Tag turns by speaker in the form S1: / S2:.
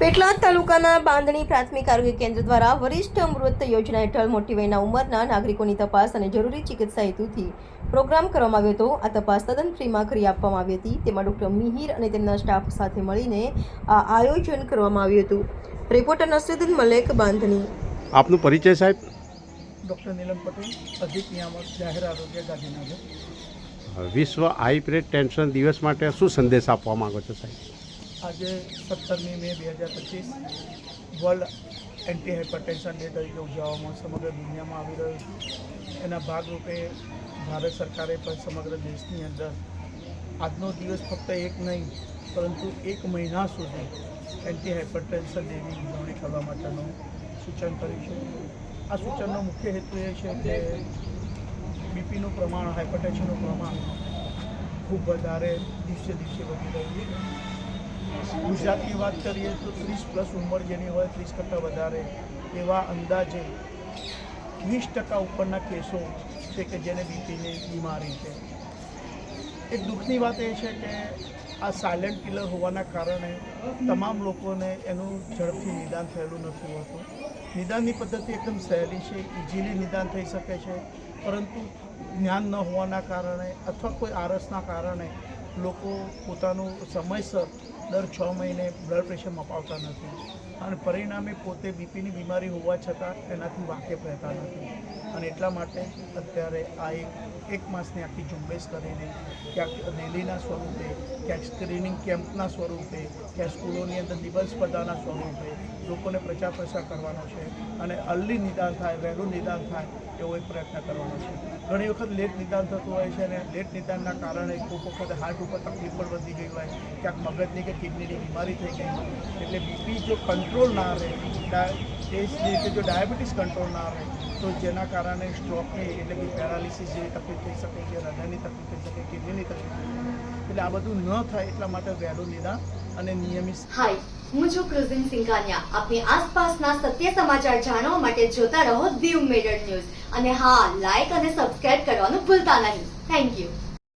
S1: પેટલાદ તાલુકાના બાંધણી પ્રાથમિક આરોગ્ય કેન્દ્ર દ્વારા વરિષ્ઠ અમૃત યોજના હેઠળ મોટી વયના ઉંમરના નાગરિકોની તપાસ અને જરૂરી ચિકિત્સા હેતુથી પ્રોગ્રામ કરવામાં આવ્યો હતો. આ તપાસ તદ્દન ફ્રીમાં કરી આપવામાં આવી હતી. તેમાં ડૉક્ટર મિહિર અને તેમના સ્ટાફ સાથે મળીને આ આયોજન કરવામાં આવ્યું હતું. રિપોર્ટર નસરુદ્દીન મલેક બાંધણી.
S2: આપનું પરિચય સાહેબ?
S3: ડૉક્ટર નીલમ પટેલ અધિક નિયામક જાહેર આરોગ્ય ગાંધીનગર.
S2: વિશ્વ હાઈ બ્લડ ટેન્શન દિવસ માટે શું સંદેશ આપવા માંગો છો સાહેબ?
S3: આજે સત્તરમી મે બે હજાર પચીસ વર્લ્ડ એન્ટી હાઇપરટેન્શન ડે તરીકે ઉજવવામાં સમગ્ર દુનિયામાં આવી રહ્યો છે. એના ભાગરૂપે ભારત સરકારે પણ સમગ્ર દેશની અંદર આજનો દિવસ ફક્ત એક નહીં, પરંતુ એક મહિના સુધી એન્ટી હાઇપરટેન્શન ડેની ઉજવણી કરવા માટેનું સૂચન કર્યું છે. આ સૂચનનો મુખ્ય હેતુ એ છે કે બીપીનું પ્રમાણ હાઇપરટેન્શનનું પ્રમાણ ખૂબ વધારે દિવસે દિવસે વધી રહ્યું છે. ગુજરાતની વાત કરીએ તો ત્રીસ પ્લસ ઉંમર જેની હોય, ત્રીસ કરતાં વધારે એવા અંદાજે વીસ ટકા ઉપરના કેસો છે કે જેને બીપીની બીમારી છે. એક દુઃખની વાત એ છે કે આ સાયલેન્ટ કિલર હોવાના કારણે તમામ લોકોને એનું ઝડપથી નિદાન થયેલું નથી હોતું. નિદાનની પદ્ધતિ એકદમ સહેલી છે ઇઝીલી નિદાન થઈ શકે છે, પરંતુ જ્ઞાન ન હોવાના કારણે અથવા કોઈ આરસના કારણે લોકો પોતાનું સમયસર દર છ મહિને બ્લડ પ્રેશર મપાવતા નથી. અને પરિણામે પોતે બીપીની બીમારી હોવા છતાં એનાથી વાકેફ રહેતા નથી. એટલા માટે અત્યારે આ એક એક માસની આખી ઝુંબેશ કરીને ક્યાંક રેલીના સ્વરૂપે, ક્યાંક સ્ક્રીનિંગ કેમ્પના સ્વરૂપે, ક્યાંક સ્કૂલોની અંદર નિબંધ સ્પર્ધાના સ્વરૂપે લોકોને પ્રચાર પ્રસાર કરવાનો છે અને અર્લી નિદાન થાય, વહેલું નિદાન થાય એવો એક પ્રયત્ન કરવાનો છે. ઘણી વખત લેટ નિદાન થતું હોય છે અને લેટ નિદાનના કારણે કોઈક વખતે હાર્ટ ઉપર તકલીફ પણ વધી ગઈ હોય, ક્યાંક મગજની કે કિડનીની બીમારી થઈ ગઈ હોય. એટલે બીપી જો કંટ્રોલ ના રહે એ જ રીતે જો ડાયાબિટીસ કંટ્રોલ ના રહે તો જેના કારણે સ્ટ્રોકની એટલે કે પેરાલિસિસ જેવી તકલીફ થઈ શકે છે હૃદયની તકલીફ થઈ શકે, કિડનીની તકલીફ એટલે આ બધું ન થાય એટલા માટે વહેલું નિદાન અને નિયમિત
S4: હાય, હું છું ક્રુઝિન સિંઘાનિયા. આપની આસપાસના સત્ય સમાચાર જાણવા માટે જોતા રહો દીવ મેડર ન્યૂઝ. અને હા લાઈક અને સબસ્ક્રાઇબ કરવાનું ભૂલતા નહીં. Thank you